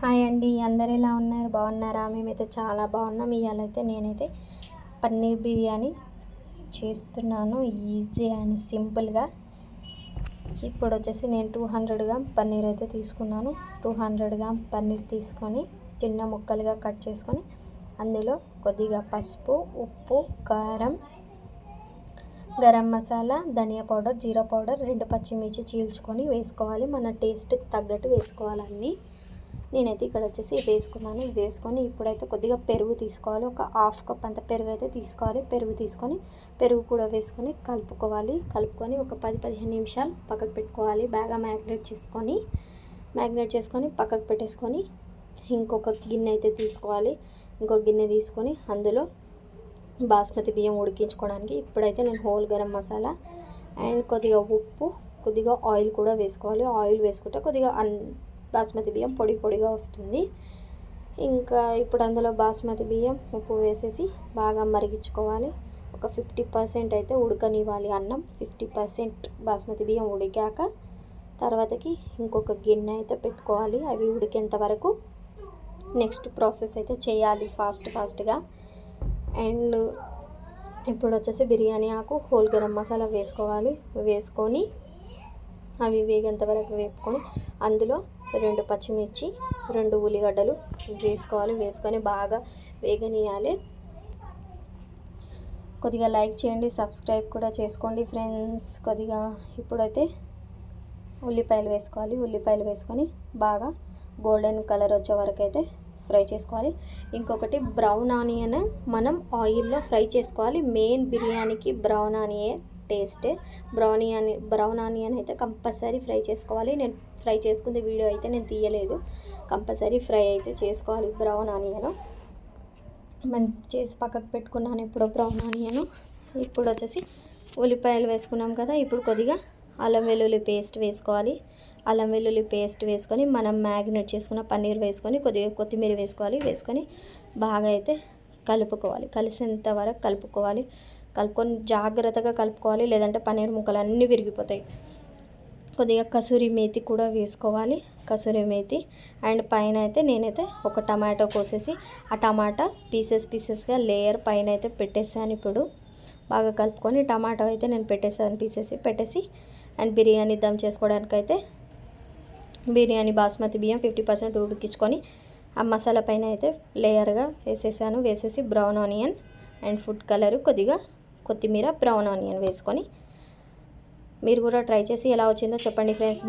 Hi అండి అందరు ఎలా ఉన్నారు? బాగున్నారా? మేమైతే చాలా బాగున్నాం. ఇవాళైతే నేనైతే పన్నీర్ బిర్యానీ చేస్తున్నాను. ఈజీ అండ్ సింపుల్గా. ఇప్పుడు వచ్చేసి నేను టూ హండ్రెడ్ గ్రామ్ పన్నీర్ అయితే తీసుకున్నాను. టూ హండ్రెడ్ గ్రామ్ పన్నీర్ తీసుకొని చిన్న ముక్కలుగా కట్ చేసుకొని అందులో కొద్దిగా పసుపు ఉప్పు కారం గరం మసాలా ధనియా పౌడర్ జీరా పౌడర్ రెండు పచ్చిమిర్చి చీల్చుకొని వేసుకోవాలి. మన టేస్ట్కి తగ్గట్టు వేసుకోవాలన్నీ నేనైతే ఇక్కడ వచ్చేసి వేసుకున్నాను. వేసుకొని ఇప్పుడైతే కొద్దిగా పెరుగు తీసుకోవాలి. ఒక హాఫ్ కప్ అంత పెరుగు అయితే తీసుకోవాలి. పెరుగు తీసుకొని పెరుగు కూడా వేసుకొని కలుపుకోవాలి. కలుపుకొని ఒక పది పదిహేను నిమిషాలు పక్కకు పెట్టుకోవాలి. బాగా మ్యాగ్నేట్ చేసుకొని మ్యాగ్నేట్ చేసుకొని పక్కకు పెట్టేసుకొని ఇంకొక గిన్నె అయితే తీసుకోవాలి. ఇంకొక గిన్నె తీసుకొని అందులో బాస్మతి బియ్యం ఉడికించుకోవడానికి. ఇప్పుడైతే నేను హోల్ గరం మసాలా అండ్ కొద్దిగా ఉప్పు కొద్దిగా ఆయిల్ కూడా వేసుకోవాలి. ఆయిల్ వేసుకుంటే కొద్దిగా అన్ బాస్మతి బియ్యం పొడి పొడిగా వస్తుంది. ఇంకా ఇప్పుడు అందులో బాస్మతి బియ్యం ఉప్పు వేసేసి బాగా మరిగించుకోవాలి. ఒక ఫిఫ్టీ పర్సెంట్ అయితే ఉడకనివ్వాలి అన్నం. ఫిఫ్టీ పర్సెంట్ బాస్మతి బియ్యం ఉడికాక తర్వాతకి ఇంకొక గిన్నె అయితే పెట్టుకోవాలి. అవి ఉడికేంత వరకు నెక్స్ట్ ప్రాసెస్ అయితే చేయాలి ఫాస్ట్ ఫాస్ట్గా. అండ్ ఇప్పుడు వచ్చేసి బిర్యానీ ఆకు హోల్ గరం మసాలా వేసుకోవాలి. వేసుకొని అవి వేగేంత వరకు వేపుకొని అందులో రెండు పచ్చిమిర్చి రెండు ఉల్లిగడ్డలు వేసుకోవాలి. వేసుకొని బాగా వేగనీయాలి కొద్దిగా లైక్ చేయండి సబ్స్క్రైబ్ కూడా చేసుకోండి ఫ్రెండ్స్. కొద్దిగా ఇప్పుడైతే ఉల్లిపాయలు వేసుకోవాలి. ఉల్లిపాయలు వేసుకొని బాగా గోల్డెన్ కలర్ వచ్చే వరకు అయితే ఫ్రై చేసుకోవాలి. ఇంకొకటి బ్రౌన్ ఆనియన్ మనం ఆయిల్లో ఫ్రై చేసుకోవాలి. మెయిన్ బిర్యానీకి బ్రౌన్ ఆనియన్. టేస్ట్ బ్రౌనీ అని బ్రౌన్ ఆనియన్ అయితే కంపల్సరీ ఫ్రై చేసుకోవాలి. నేను ఫ్రై చేసుకునే వీడియో అయితే నేను తీయలేదు. కంపల్సరీ ఫ్రై అయితే చేసుకోవాలి బ్రౌన్ ఆనియన్. మనం చేసి పక్కకు పెట్టుకున్నాను ఇప్పుడు బ్రౌన్ ఆనియన్. ఇప్పుడు వచ్చేసి ఉల్లిపాయలు వేసుకున్నాం కదా ఇప్పుడు కొద్దిగా అల్లం వెల్లుల్లి పేస్ట్ వేసుకోవాలి. అల్లం వెల్లుల్లి పేస్ట్ వేసుకొని మనం మ్యాగ్నేట్ చేసుకున్న పన్నీర్ వేసుకొని కొద్దిగా కొత్తిమీర వేసుకోవాలి. వేసుకొని బాగా అయితే కలుపుకోవాలి. కలిసేంత వరకు కలుపుకోవాలి. కలుపుకొని జాగ్రత్తగా కలుపుకోవాలి. లేదంటే పన్నీర్ ముక్కలు అన్నీ విరిగిపోతాయి. కొద్దిగా కసూరి మేతి కూడా వేసుకోవాలి. కసూరి మేతి అండ్ పైన అయితే నేనైతే ఒక టమాటో కోసేసి ఆ టమాటా పీసెస్ పీసెస్గా లేయర్ పైన అయితే పెట్టేసాను ఇప్పుడు. బాగా కలుపుకొని టమాటో అయితే నేను పెట్టేసాను పీసెస్ పెట్టేసి. అండ్ బిర్యానీ దమ్ చేసుకోవడానికి అయితే బిర్యానీ బాస్మతి బియ్యం ఫిఫ్టీ పర్సెంట్ ఉడికించుకొని ఆ మసాలా పైన అయితే లేయర్గా వేసేసాను. వేసేసి brown onion and food colour కొద్దిగా కొత్తిమీర బ్రౌన్ ఆనియన్ వేసుకొని మీరు కూడా ట్రై చేసి ఎలా వచ్చిందో చెప్పండి ఫ్రెండ్స్.